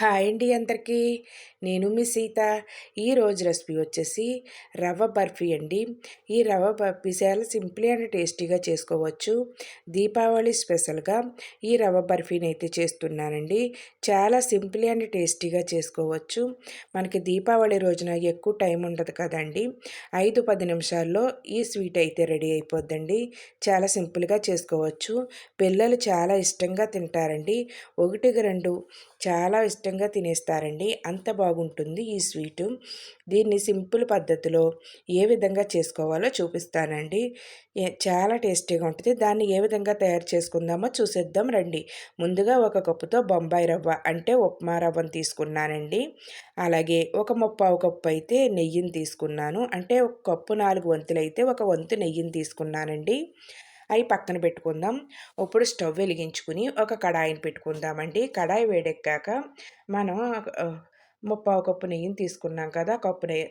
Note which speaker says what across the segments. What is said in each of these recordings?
Speaker 1: Hi అండి అందరికీ. నేను మీ సీత. ఈరోజు రెసిపీ వచ్చేసి రవ్వ బర్ఫీ అండి. ఈ రవ్వ బర్ఫీ చాలా సింపుల్ అండ్ టేస్టీగా చేసుకోవచ్చు. దీపావళి స్పెషల్గా ఈ రవ్వ బర్ఫీని అయితే చేస్తున్నానండి. చాలా సింపుల్ అండ్ టేస్టీగా చేసుకోవచ్చు. మనకి దీపావళి రోజున ఎక్కువ టైం ఉండదు కదండి. ఐదు పది నిమిషాల్లో ఈ స్వీట్ అయితే రెడీ అయిపోద్దండి. చాలా సింపుల్గా చేసుకోవచ్చు. పిల్లలు చాలా ఇష్టంగా తింటారండి. ఒకటికి రెండు చాలా ఇష్టం ఇష్టంగా తినేస్తారండి. అంత బాగుంటుంది ఈ స్వీటు. దీన్ని సింపుల్ పద్ధతిలో ఏ విధంగా చేసుకోవాలో చూపిస్తానండి. చాలా టేస్టీగా ఉంటుంది. దాన్ని ఏ విధంగా తయారు చేసుకుందామో చూసేద్దాం రండి. ముందుగా ఒక కప్పుతో బొంబాయి రవ్వ అంటే ఉప్మా రవ్వను తీసుకున్నానండి. అలాగే ఒక ముప్పావు కప్పు అయితే నెయ్యిని తీసుకున్నాను. అంటే ఒక కప్పు నాలుగు వంతులైతే ఒక వంతు నెయ్యిని తీసుకున్నానండి. అవి పక్కన పెట్టుకుందాం. ఇప్పుడు స్టవ్ వెలిగించుకుని ఒక కడాయిని పెట్టుకుందామండి. కడాయి వేడెక్కాక మనం ముప్పావు కప్పు నెయ్యిని తీసుకున్నాం కదా కప్పు నెయ్యి.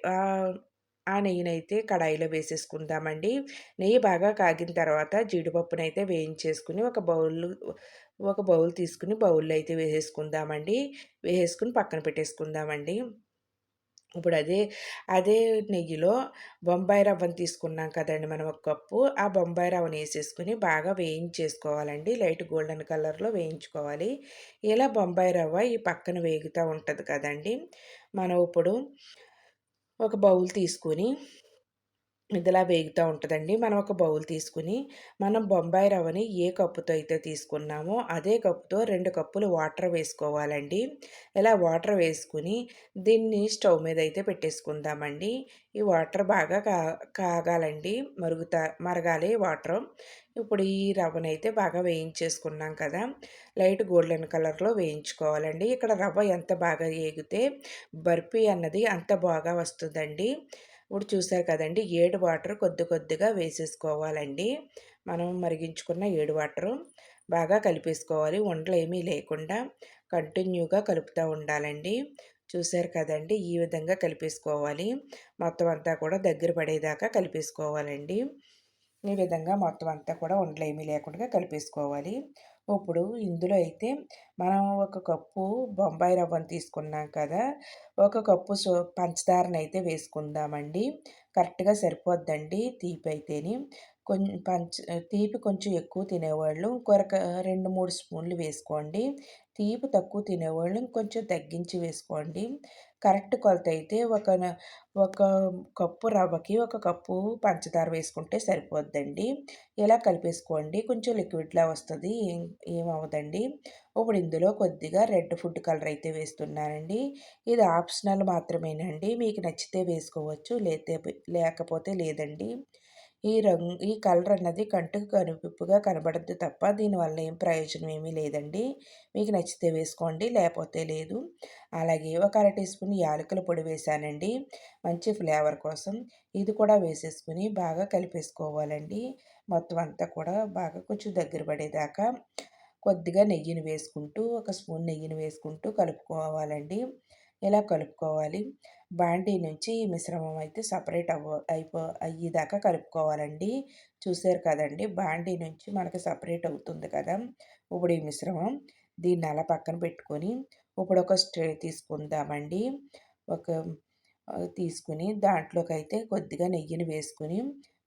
Speaker 1: ఆ నెయ్యినైతే కడాయిలో వేసేసుకుందామండి. నెయ్యి బాగా కాగిన తర్వాత జీడిపప్పునైతే వేయించేసుకుని ఒక బౌల్ ఒక బౌల్ తీసుకుని బౌల్లో అయితే వేసేసుకుందామండి. వేసేసుకుని పక్కన పెట్టేసుకుందామండి. ఇప్పుడు అదే అదే నెయ్యిలో బొంబాయి రవ్వను తీసుకున్నాం కదండి మనం ఒక కప్పు. ఆ బొంబాయి రవ్వను వేసేసుకుని బాగా వేయించేసుకోవాలండి. లైట్ గోల్డెన్ కలర్లో వేయించుకోవాలి. ఇలా బొంబాయి రవ్వ ఈ పక్కన వేగుతూ ఉంటుంది కదండి. మనం ఇప్పుడు ఒక బౌల్ తీసుకుని ఇదిలా వేగుతూ ఉంటుందండి. మనం ఒక బౌల్ తీసుకుని మనం బొంబాయి రవ్వని ఏ కప్పుతో అయితే తీసుకున్నామో అదే కప్పుతో రెండు కప్పులు వాటర్ వేసుకోవాలండి. ఇలా వాటర్ వేసుకుని దీన్ని స్టవ్ మీద అయితే పెట్టేసుకుందామండి. ఈ వాటర్ బాగా కా కాగాలండి. మరుగుతా మరగాలి వాటర్. ఇప్పుడు ఈ రవ్వనైతే బాగా వేయించేసుకున్నాం కదా. లైట్ గోల్డెన్ కలర్లో వేయించుకోవాలండి. ఇక్కడ రవ్వ ఎంత బాగా వేగితే బర్ఫీ అన్నది అంత బాగా వస్తుందండి. ఇప్పుడు చూసారు కదండి. ఏడు వాటర్ కొద్ది కొద్దిగా వేసేసుకోవాలండి. మనం మరిగించుకున్న ఏడు వాటర్ బాగా కలిపేసుకోవాలి. వంటలు ఏమీ లేకుండా కంటిన్యూగా కలుపుతూ ఉండాలండి. చూసారు కదండి. ఈ విధంగా కలిపేసుకోవాలి. మొత్తం అంతా కూడా దగ్గర పడేదాకా కలిపేసుకోవాలండి. ఈ విధంగా మొత్తం అంతా కూడా వంటలు ఏమీ లేకుండా కలిపేసుకోవాలి. ఇప్పుడు ఇందులో అయితే మనం ఒక కప్పు బొంబాయి రవ్వను తీసుకున్నాం కదా ఒక కప్పు సో పంచదారని అయితే వేసుకుందామండి. కరెక్ట్గా సరిపోద్దండి తీపి అయితేని. కొంచెం పంచ తీపి కొంచెం ఎక్కువ తినేవాళ్ళు ఇంకొక రెండు మూడు స్పూన్లు వేసుకోండి. తీపి తక్కువ తినేవాళ్ళు ఇంకొంచెం తగ్గించి వేసుకోండి. కరెక్ట్ కొలత అయితే ఒక ఒక కప్పు రవ్వకి ఒక కప్పు పంచదార వేసుకుంటే సరిపోద్దండి. ఇలా కలిపేసుకోండి. కొంచెం లిక్విడ్లా వస్తుంది. ఏం ఏమవుదండి ఇప్పుడు ఇందులో కొద్దిగా రెడ్ ఫుడ్ కలర్ అయితే వేస్తున్నానండి. ఇది ఆప్షనల్ మాత్రమేనండి. మీకు నచ్చితే వేసుకోవచ్చు. లేతే లేకపోతే లేదండి. ఈ రంగు ఈ కలర్ అన్నది కంటికి కనుపిప్పుగా కనబడద్దు తప్ప దీనివల్ల ఏం ప్రయోజనం ఏమీ లేదండి. మీకు నచ్చితే వేసుకోండి లేకపోతే లేదు. అలాగే ఒక అర టీ స్పూన్ యాలకుల పొడి వేసానండి. మంచి ఫ్లేవర్ కోసం ఇది కూడా వేసేసుకుని బాగా కలిపేసుకోవాలండి. మొత్తం అంతా కూడా బాగా కొంచెం దగ్గర పడేదాకా కొద్దిగా నెయ్యిని వేసుకుంటూ ఒక స్పూన్ నెయ్యిని వేసుకుంటూ కలుపుకోవాలండి. ఇలా కలుపుకోవాలి? బాండీ నుంచి ఈ మిశ్రమం అయితే సపరేట్ అవ్వ అయిపో అయ్యేదాకా కలుపుకోవాలండి. చూసారు కదండి బాండీ నుంచి మనకి సపరేట్ అవుతుంది కదా. ఇప్పుడు ఈ మిశ్రమం దీన్ని అలా పక్కన పెట్టుకొని ఇప్పుడు ఒక స్ట్రే తీసుకుందామండి. ఒక తీసుకుని దాంట్లోకి అయితే కొద్దిగా నెయ్యిని వేసుకుని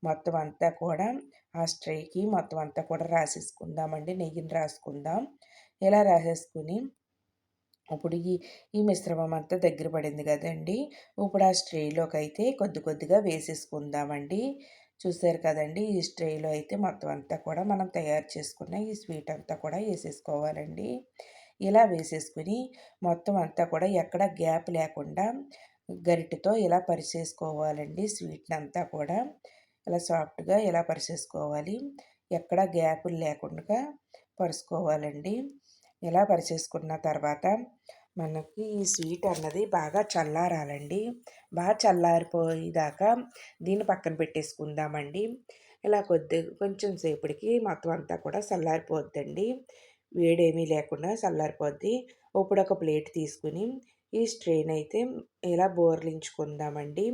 Speaker 1: మొత్తం అంతా కూడా ఆ స్ట్రేకి మొత్తం అంతా కూడా రాసేసుకుందామండి. నెయ్యిని రాసుకుందాం. ఇలా రాసేసుకుని ఇప్పుడు ఈ ఈ మిశ్రమం అంతా దగ్గర పడింది కదండి. ఇప్పుడు ఆ స్ట్రేలోకి అయితే కొద్ది కొద్దిగా వేసేసుకుందామండి. చూసారు కదండి ఈ స్ట్రేలో అయితే మొత్తం అంతా కూడా మనం తయారు చేసుకున్న ఈ స్వీట్ అంతా కూడా వేసేసుకోవాలండి. ఇలా వేసేసుకుని మొత్తం అంతా కూడా ఎక్కడ గ్యాప్ లేకుండా గరిటెతో ఇలా పరిచేసుకోవాలండి స్వీట్ని అంతా కూడా. ఇలా సాఫ్ట్గా ఇలా పరిచేసుకోవాలి. ఎక్కడ గ్యాపులు లేకుండా పరుచుకోవాలండి. ఇలా పరిచేసుకున్న తర్వాత మనకి ఈ స్వీట్ అన్నది బాగా చల్లారాలండి. బాగా చల్లారిపోయేదాకా దీన్ని పక్కన పెట్టేసుకుందామండి. ఇలా కొద్ది కొంచెం సేపటికి మొత్తం అంతా కూడా చల్లారిపోద్దండి. వేడేమీ లేకుండా చల్లారిపోద్ది. ఇప్పుడు ఒక ప్లేట్ తీసుకుని ఈ స్ట్రెయిన్ అయితే ఇలా బోర్లించుకుందామండి.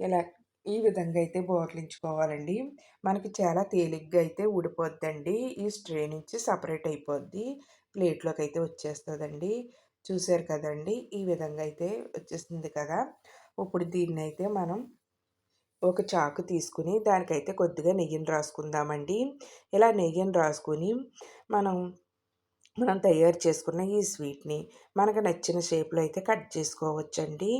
Speaker 1: ఇలా ఈ విధంగా అయితే బోర్లించుకోవాలండి. మనకి చాలా తేలిగ్గా అయితే ఊడిపోద్దండి. ఈ స్ట్రే నుంచి సపరేట్ అయిపోద్ది. ప్లేట్లోకి అయితే వచ్చేస్తుందండి. చూసారు కదండి ఈ విధంగా అయితే వచ్చేసింది కదా. ఇప్పుడు దీన్ని అయితే మనం ఒక చాకు తీసుకుని దానికైతే కొద్దిగా నెయ్యిని రాసుకుందామండి. ఇలా నెయ్యిని రాసుకుని మనం మనం తయారు చేసుకున్న ఈ స్వీట్ని మనకు నచ్చిన షేప్లో అయితే కట్ చేసుకోవచ్చండి.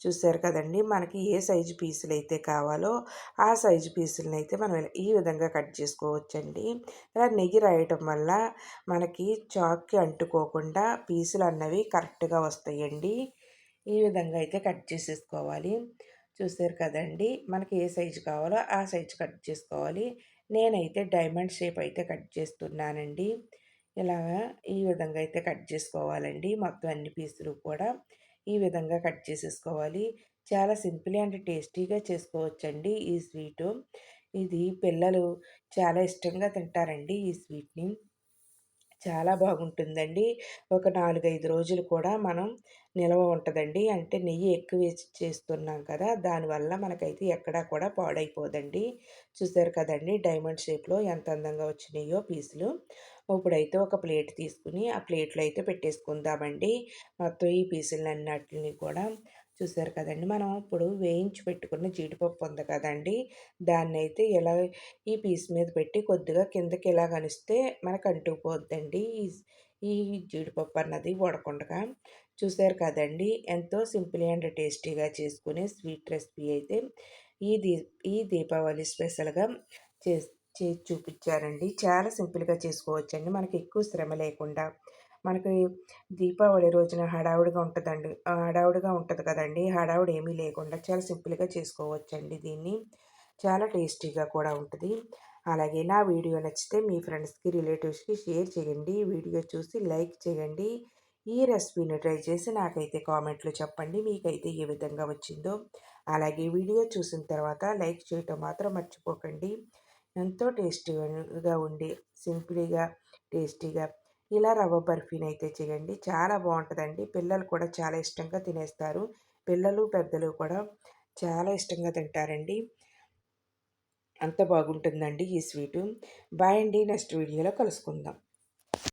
Speaker 1: చూసారు కదండి! మనకి ఏ సైజు పీసులు అయితే కావాలో ఆ సైజు పీసులను అయితే మనం ఈ విధంగా కట్ చేసుకోవచ్చండి. ఇలా నెయ్యి రాయటం వల్ల మనకి చాక్కి అంటుకోకుండా పీసులు అన్నవి కరెక్ట్గా వస్తాయండి. ఈ విధంగా అయితే కట్ చేసేసుకోవాలి. చూసారు కదండి! మనకి ఏ సైజు కావాలో ఆ సైజు కట్ చేసుకోవాలి. నేనైతే డైమండ్ షేప్ అయితే కట్ చేస్తున్నానండి. ఇలాగా ఈ విధంగా అయితే కట్ చేసుకోవాలండి. మొత్తం అన్ని పీసులు కూడా ఈ విధంగా కట్ చేసేసుకోవాలి. చాలా సింపుల్ అండ్ టేస్టీగా చేసుకోవచ్చండి ఈ స్వీటు. ఇది పిల్లలు చాలా ఇష్టంగా తింటారండి ఈ స్వీట్ని. చాలా బాగుంటుందండి. ఒక నాలుగైదు రోజులు కూడా మనం నిల్వ ఉంటుందండి. అంటే నెయ్యి ఎక్కువ వేసి చేస్తున్నాం కదా దానివల్ల మనకైతే ఎక్కడా కూడా పాడైపోదండి. చూసారు కదండి డైమండ్ షేప్లో ఎంత అందంగా వచ్చినాయో పీసులు. ఇప్పుడైతే ఒక ప్లేట్ తీసుకుని ఆ ప్లేట్లో అయితే పెట్టేసుకుందామండి. మొత్తం ఈ పీసులన్నిటిని కూడా చూసారు కదండి. మనం ఇప్పుడు వేయించి పెట్టుకున్న జీడిపప్పు ఉంది కదండి. దాన్ని అయితే ఇలా ఈ పీస్ మీద పెట్టి కొద్దిగా కిందకి ఇలా కనిస్తే మనకు అంటుకుపోద్దండి ఈ ఈ జీడిపప్పు అన్నది వడకుండగా చూసారు కదండి. ఎంతో సింపుల్ అండ్ టేస్టీగా చేసుకునే స్వీట్ రెసిపీ అయితే ఈ దీ ఈ దీపావళి స్పెషల్గా చేసి చేసి చూపించారండి. చాలా సింపుల్గా చేసుకోవచ్చండి. మనకి ఎక్కువ శ్రమ లేకుండా. మనకి దీపావళి రోజున హడావుడిగా ఉంటుందండి. హడావుడిగా ఉంటుంది కదండి. హడావుడి ఏమీ లేకుండా చాలా సింపుల్గా చేసుకోవచ్చండి దీన్ని. చాలా టేస్టీగా కూడా ఉంటుంది. అలాగే నా వీడియో నచ్చితే మీ ఫ్రెండ్స్కి రిలేటివ్స్కి షేర్ చేయండి. వీడియో చూసి లైక్ చేయండి. ఈ రెసిపీని ట్రై చేసి నాకైతే కామెంట్లో చెప్పండి. మీకైతే ఏ విధంగా వచ్చిందో. అలాగే వీడియో చూసిన తర్వాత లైక్ చేయటం మాత్రం మర్చిపోకండి. ఎంతో టేస్టీగా ఉండి సింపుల్గా టేస్టీగా ఇలా రవ్వ బర్ఫీని అయితే చేయండి. చాలా బాగుంటుందండి. పిల్లలు కూడా చాలా ఇష్టంగా తినేస్తారు. పిల్లలు పెద్దలు కూడా చాలా ఇష్టంగా తింటారండి. అంత బాగుంటుందండి ఈ స్వీటు. బాయ్ అండి. నెక్స్ట్ వీడియోలో కలుసుకుందాం.